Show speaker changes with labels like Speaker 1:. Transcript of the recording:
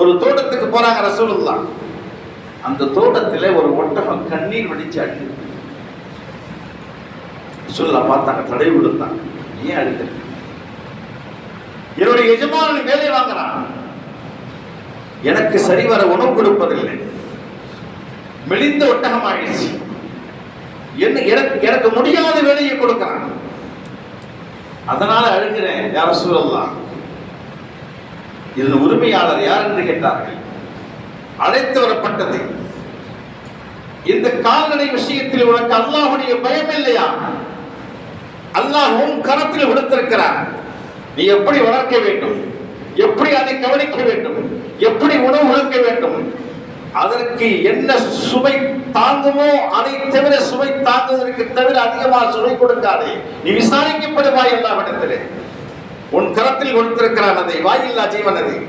Speaker 1: ஒரு தோட்டத்துக்கு போறாங்க ரசூலுல்லா. அந்த தோட்டத்தில் ஒரு ஒட்டகம் கண்ணீர் வடிச்சு அழுது பார்த்தாங்க தடை விடுத்தாங்க ஏன் அழுது என்னுடைய எஜமானன் வேலை வாங்குறான். எனக்கு சரிவர உணவு கொடுப்பதில்லை. மெலிந்த ஒட்டகம் ஆயிடுச்சு. என்ன எனக்கு எனக்கு முடியாத வேலையை கொடுக்கிறான். அதனால அழுகிறேன் யார சூழல்லாம் இதன் உரிமையாளர் யார் என்று கேட்டார்கள்? அழைத்து வரப்பட்டது. இந்த கால்நடை விஷயத்தில் உனக்கு அல்லாஹுடைய பயம் இல்லையா? அல்லாஹ் உன் கரத்தில் விடுத்திருக்கிறார் நீ எப்படி வளர்க்க வேண்டும்? எப்படி அதை கவனிக்க வேண்டும்? எப்படி உணவு கொடுக்க வேண்டும்? அதற்கு என்ன சுவை தாங்குமோ அதை தவிர சுவை தாங்குவதற்கு தவிர அதிகமாக சுவை கொடுக்காதே. நீ விசாரிக்கப்படுவாய் எல்லாவிடத்திலே உன் கரத்தில் கொடுத்திருக்கிறான் அதை. வாயில்லா ஜீவன் அது.